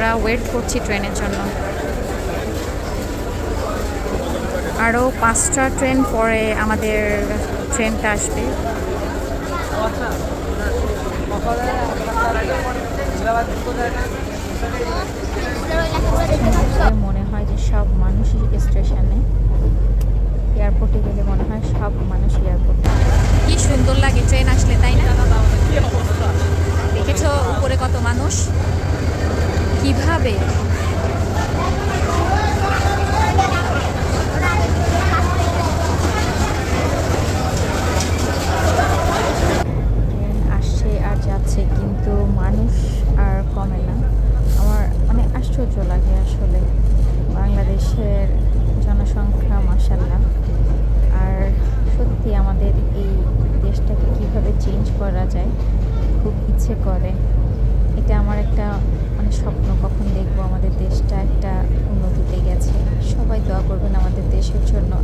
আমরা ওয়েট করছি ট্রেনের জন্য। আরও পাঁচটা ট্রেন পরে আমাদের ট্রেনটা আসবে। মনে হয় যে সব মানুষই স্টেশনে, এয়ারপোর্টে গেলে মনে হয় সব মানুষ এয়ারপোর্টে। কি সুন্দর লাগে ট্রেন আসলে, তাই না? দেখেছ উপরে কত মানুষ? কীভাবে? আসছে আর যাচ্ছে কিন্তু মানুষ আর কমে না। আমার অনেক আশ্চর্য লাগে আসলে। বাংলাদেশের জনসংখ্যা মাসাল্লাহ আর সত্যি আমাদের এই দেশটাকে কীভাবে চেঞ্জ করা যায়, খুব ইচ্ছে করে। এটা আমার একটা все.